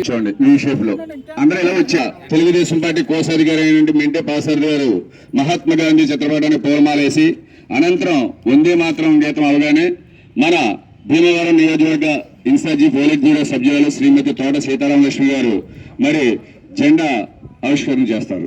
చూడండి ఈ షేప్లో అందరూ ఇలా వచ్చా? తెలుగుదేశం పార్టీ కోశాధికారి అయినటువంటి మెంటే పాసారథి గారు మహాత్మా గాంధీ చిత్రపటాన్ని పూలమాలేసి అనంతరం వందే మాత్రం గీతం అవగానే మన భీమవరం నియోజకవర్గ ఇన్ఛార్జి పోలిట్ బ్యూరో సభ్యురాలు శ్రీమతి తోట సీతారామలక్ష్మి గారు మరి జెండా ఆవిష్కరణ చేస్తారు.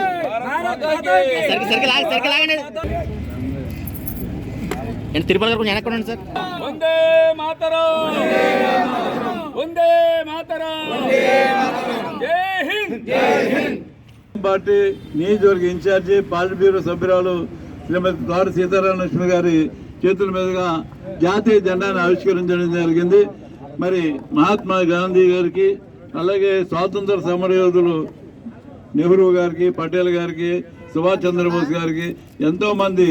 సరికి సరికి లాగ సరికి లాగండి నేను తిరుపతి వరకు వెనక్కి ఉండండి సార్? వందే మాతరం. వందే మాతరం. జై హింద్. పార్టీ నియోజకవర్గ ఇన్ఛార్జి పాలిట్ బ్యూరో సభ్యురాలు శ్రీమతి ద్వార సీతారామలక్ష్మి గారి చేతుల మీదుగా జాతీయ జెండాను ఆవిష్కరించడం జరిగింది. మరి మహాత్మా గాంధీ గారికి అలాగే స్వాతంత్ర సమరయోధులు నెహ్రూ గారికి పటేల్ గారికి సుభాష్ చంద్రబోస్ గారికి ఎంతో మంది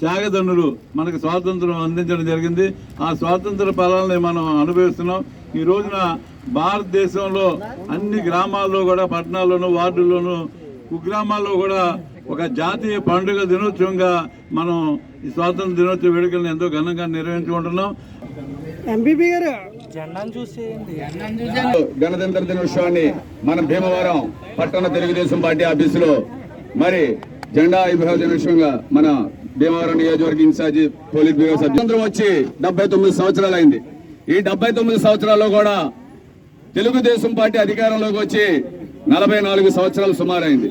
త్యాగదనులు మనకు స్వాతంత్రం అందించడం జరిగింది. ఆ స్వాతంత్ర ఫలాలని మనం అనుభవిస్తున్నాం. ఈ రోజున భారతదేశంలో అన్ని గ్రామాల్లో కూడా పట్టణాల్లోనూ వార్డుల్లోనూ కుగ్రామాల్లో కూడా ఒక జాతీయ పండుగ దినోత్సవంగా మనం ఈ స్వాతంత్ర దినోత్సవ వేడుకలను ఎంతో ఘనంగా నిర్వహించుకుంటున్నాం. ఎంబీబీ గారు గణతంత్ర దినోత్సవాన్ని మన భీమవరం పట్టణ తెలుగుదేశం పార్టీ ఆఫీసులో మరి జెండా ఆవిర్భావ దినోత్సవంగా మన భీమవరం నియోజకవర్గ ఇన్ఛార్జి పోలీస్ బ్యూరో సభ్యంతరం వచ్చి డెబ్బై తొమ్మిది సంవత్సరాలు అయింది ఈ డెబ్బై తొమ్మిది సంవత్సరాల్లో కూడా తెలుగుదేశం పార్టీ అధికారంలోకి వచ్చి నలభై నాలుగు సంవత్సరాలు సుమారైంది.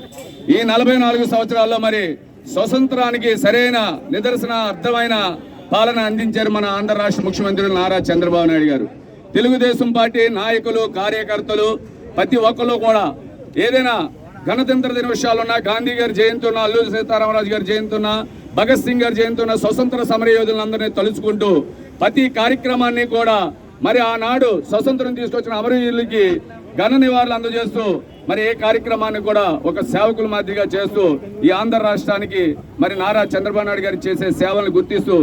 ఈ నలభై నాలుగు సంవత్సరాల్లో మరి స్వతంత్రానికి సరైన నిదర్శన అర్థమైన పాలన అందించారు మన ఆంధ్ర రాష్ట్ర ముఖ్యమంత్రి నారా చంద్రబాబు నాయుడు గారు. తెలుగుదేశం పార్టీ నాయకులు కార్యకర్తలు ప్రతి ఒక్కరు కూడా ఏదైనా గణతంత్ర దినోత్సవాలున్నా గాంధీ గారి జయంతి ఉన్నా అల్లూరి సీతారామరాజు గారి జయంతి ఉన్నా భగత్ సింగ్ గారి జయంతి ఉన్న స్వతంత్ర సమరయోధులందరినీ తలుచుకుంటూ ప్రతి కార్యక్రమాన్ని కూడా మరి ఆనాడు స్వతంత్రం తీసుకొచ్చిన అమరవీరులకి ఘన నివాళులు అందజేస్తూ మరి ఏ కార్యక్రమాన్ని కూడా ఒక సేవకుల మాదిరిగా చేస్తూ ఈ ఆంధ్ర రాష్ట్రానికి మరి నారా చంద్రబాబు నాయుడు గారు చేసే సేవలను గుర్తిస్తూ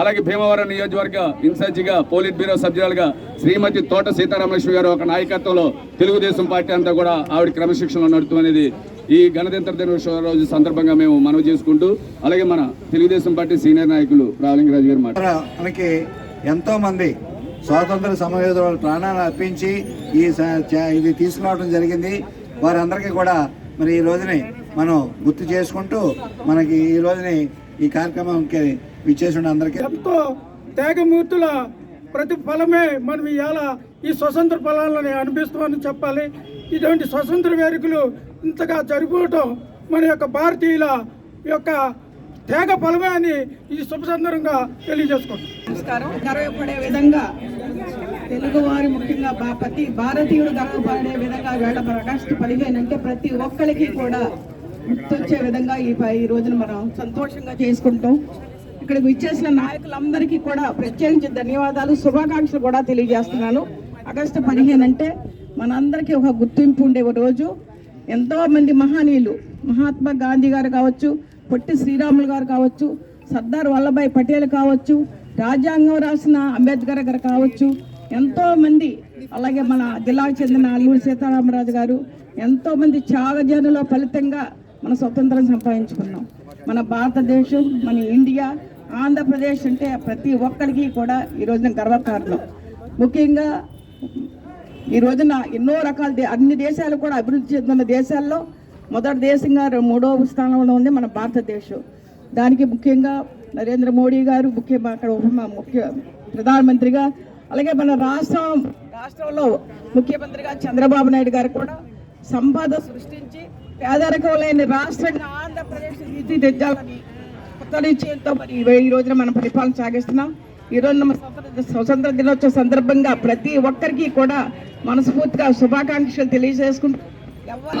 అలాగే భీమవరం నియోజకవర్గ ఇన్ఛార్జిగా పోలిట్ బ్యూరో సభ్యురాలుగా శ్రీమతి తోట సీతారామలక్ష్మి గారు ఒక నాయకత్వంలో తెలుగుదేశం పార్టీ అంతా కూడా ఆవిడ క్రమశిక్షణలో నడుతూ అనేది ఈ గణతంత్ర దినోత్సవ రోజు సందర్భంగా మేము మనవి చేసుకుంటూ అలాగే మన తెలుగుదేశం పార్టీ సీనియర్ నాయకులు రావలింగరాజు గారు మాట. మనకి ఎంతో మంది స్వాతంత్ర సమయోధుల ప్రాణాలు అర్పించి ఈ ఇది తీసుకురావడం జరిగింది. వారందరికీ కూడా మరి ఈ రోజుని మనం గుర్తు చేసుకుంటూ మనకి ఈ రోజుని ఈ కార్యక్రమంకి విచ్చేసిన అందరికీ ఎంతో త్యాగమూర్తుల ప్రతిఫలమే మనం ఇవాళ ఈ స్వతంత్ర ఫలాలని అనిపిస్తామని చెప్పాలి. ఇటువంటి స్వతంత్ర వేడుకలు ఇంతగా జరుపుకోవటం మన యొక్క భారతీయుల యొక్క త్యాగ ఫలమే అని ఈ శుభ సందర్భంగా తెలియజేసుకుంటాం నమస్కారం. గర్వపడే విధంగా తెలుగువారి ముఖ్యంగా ప్రతి భారతీయుడు గర్వపడే విధంగా వేళ ఆగస్టు పదిహేను అంటే ప్రతి ఒక్కరికి కూడా గుర్తొచ్చే విధంగా ఈ ఈ రోజున మనం సంతోషంగా చేసుకుంటాం ఇక్కడికి విచ్చేసిన నాయకులందరికీ కూడా ప్రత్యేకించి ధన్యవాదాలు శుభాకాంక్షలు కూడా తెలియజేస్తున్నాను. ఆగస్టు పదిహేను అంటే మనందరికీ ఒక గుర్తింపు ఉండే ఒక రోజు. ఎంతో మంది మహనీయులు మహాత్మా గాంధీ గారు కావచ్చు పొట్టి శ్రీరాములు గారు కావచ్చు సర్దార్ వల్లభాయ్ పటేల్ కావచ్చు రాజ్యాంగం రాసిన అంబేద్కర్ గారు కావచ్చు ఎంతో మంది అలాగే మన జిల్లాకు చెందిన అల్లూరి సీతారామరాజు గారు ఎంతో మంది త్యాగజనుల ఫలితంగా మన స్వతంత్రం సంపాదించుకున్నాం. మన భారతదేశం మన ఇండియా ఆంధ్రప్రదేశ్ అంటే ప్రతి ఒక్కరికి కూడా ఈ రోజున గర్వకారణం. ముఖ్యంగా ఈ రోజున ఎన్నో రకాల దే- అన్ని దేశాలు కూడా అభివృద్ధి చెందుతున్న దేశాల్లో మొదటి దేశంగా మూడవ స్థానంలో ఉంది మన భారతదేశం. దానికి ముఖ్యంగా నరేంద్ర మోడీ గారు ముఖ్య అక్కడ ఉప ముఖ్య ప్రధానమంత్రిగా అలాగే మన రాష్ట్రం రాష్ట్రంలో ముఖ్యమంత్రిగా చంద్రబాబు నాయుడు గారు కూడా సంపద సృష్టించి పేదరికం లేని రాష్ట్రంగా ఆంధ్రప్రదేశ్ తీర్చిదిద్దాలని కొత్త నిశ్చయంతో మరి ఈ- రోజున మనం పరిపాలన సాగిస్తున్నాం. ఈ మన స్వతంత్ర స్వతంత్ర దినోత్సవ సందర్భంగా ప్రతి ఒక్కరికి కూడా మనస్ఫూర్తిగా శుభాకాంక్షలు తెలియజేసుకుంటూ ఎవరు